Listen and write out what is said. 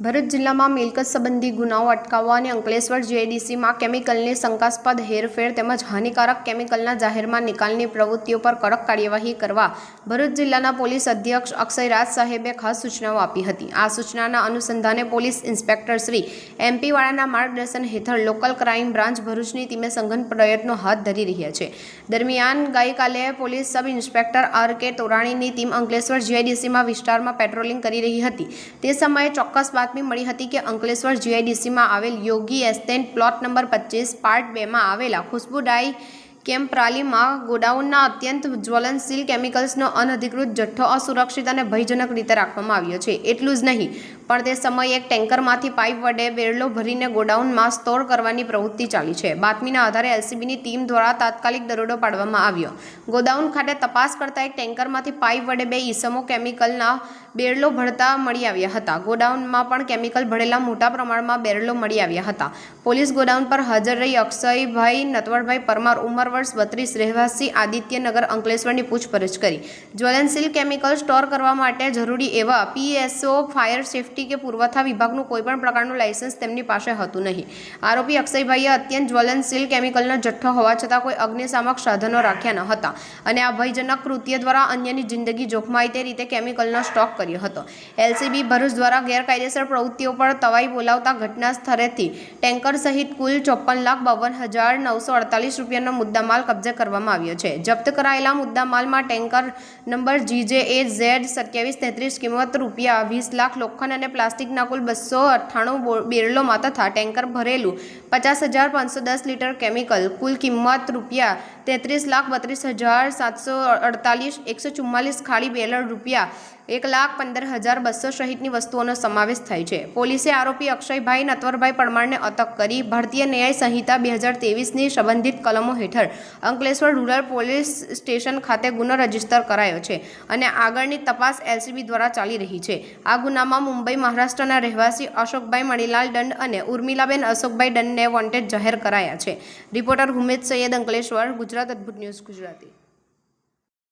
ભરૂચ જિલ્લામાં મિલકત સંબંધી ગુનાઓ અટકાવવા અને અંકલેશ્વર જીઆઈડીસીમાં કેમિકલની શંકાસ્પદ હેરફેર તેમજ હાનિકારક કેમિકલના જાહેરમાં નિકાલની પ્રવૃત્તિઓ પર કડક કાર્યવાહી કરવા ભરૂચ જિલ્લાના પોલીસ અધ્યક્ષ અક્ષય રાજ સાહેબે ખાસ સૂચનાઓ આપી હતી. આ સૂચનાના અનુસંધાને પોલીસ ઇન્સ્પેક્ટર શ્રી એમપીવાળાના માર્ગદર્શન હેઠળ લોકલ ક્રાઇમ બ્રાન્ચ ભરૂચની ટીમે સંઘન પ્રયત્નો હાથ ધરી રહ્યા છે. દરમિયાન ગઈકાલે police sub inspector R K તોરાણીની team Ankleshwar જીઆઈડીસીમાં વિસ્તારમાં પેટ્રોલિંગ કરી રહી હતી. તે સમયે ચોક્કસ બાતમી મળી હતી કે અંકલેશ્વર જીઆઈડીસીમાં આવેલ યોગી એસ્ટેન્ટ પ્લોટ નંબર પચીસ, પાર્ટ બેમાં આવેલા ખુશ્બુ ડાઈ કેમ્પ ગોડાઉનના અત્યંત જ્વલનશીલ કેમિકલ્સનો અનધિકૃત જથ્થો, અસુરક્ષિત અને ભયજનક રીતે રાખવામાં આવ્યો છે. એટલું જ નહીં પણ તે સમયે એક ટેન્કરમાંથી પાઇપ વડે બેરલો ભરીને ગોડાઉનમાં સ્ટોર કરવાની પ્રવૃત્તિ ચાલી છે. બાતમીના આધારે એલસીબીની ટીમ દ્વારા તાત્કાલિક દરોડો પાડવામાં આવ્યો. ગોડાઉન ખાતે તપાસ કરતા એક ટેન્કરમાંથી પાઇપ વડે બે ઈસમો કેમિકલના બેરલો ભરતા મળી આવ્યા હતા. ગોડાઉનમાં પણ કેમિકલ ભરેલા મોટા પ્રમાણમાં બેરલો મળી આવ્યા હતા. પોલીસ ગોડાઉન પર હાજર રહી અક્ષયભાઈ નટવરભાઈ પરમાર ઉંમર વર્ષ બત્રીસ, રહેવાસી આદિત્યનગર અંકલેશ્વરની પૂછપરછ કરી. જ્વલનશીલ કેમિકલ સ્ટોર કરવા માટે જરૂરી એવા પીએસઓ, ફાયર સેફટી કે પુરવઠા વિભાગનું કોઈપણ પ્રકારનું લાયસન્સ તેમની પાસે હતું નહીં. આરોપી અક્ષયભાઈએ અત્યંત જ્વલનશીલ કેમિકલનો જથ્થો હોવા છતાં કોઈ અગ્નિશામક સાધનો રાખ્યા ન હતા અને આ ભયજનક કૃત્ય દ્વારા અન્યની જિંદગી જોખમાય તે રીતે કેમિકલનો સ્ટોક કર્યો હતો. એલસીબી ભરૂચ દ્વારા ગેરકાયદેસર પ્રવૃત્તિઓ પર તવાઈ બોલાવતા ઘટના સ્થળેથી ટેન્કર સહિત કુલ ચોપન લાખ બાવન હજાર નવસો અડતાલીસ રૂપિયાનો મુદ્દામાલ કબજે કરવામાં આવ્યો છે. જપ્ત કરાયેલા મુદ્દામાલમાં tanker number GJ A Z સત્યાવીસ તેત્રીસ કિંમત રૂપિયા વીસ લાખ લોખંડ અને પ્લાસ્ટિકના કુલ બસો અઠ્ઠાણું બેરલોમાં તથા ટેન્કર ભરેલું. પચાસ હજાર પાંચસો દસ લીટર કેમિકલ, કુલ કિંમત રૂપિયા તેત્રીસ લાખ બત્રીસ હજાર સાતસો અડતાલીસ, એકસો ચુમ્માલીસ ખાલી બેલર રૂપિયા, એક લાખ પંદર હજાર બસો સહિતની વસ્તુઓનો સમાવેશ થાય છે. પોલીસે આરોપી અક્ષયભાઈ નતવરભાઈ પરમારને અટક કરી ભારતીય ન્યાય સંહિતા બે હજાર તેવીસની સંબંધિત કલમો હેઠળ અંકલેશ્વર રૂરલ પોલીસ સ્ટેશન ખાતે ગુનો રજિસ્ટર કરાયો છે અને આગળની તપાસ એલસીબી દ્વારા ચાલી રહી છે. આ ગુનામાં મુંબઈ મહારાષ્ટ્રના રહેવાસી અશોકભાઈ મણીલાલ દંડ અને ઉર્મિલાબેન અશોકભાઈ દંડને વોન્ટેડ જાહેર કરાયા છે. Reporter Humed Sayed Ankleshwar, Gujarat Adbhut news Gujarati.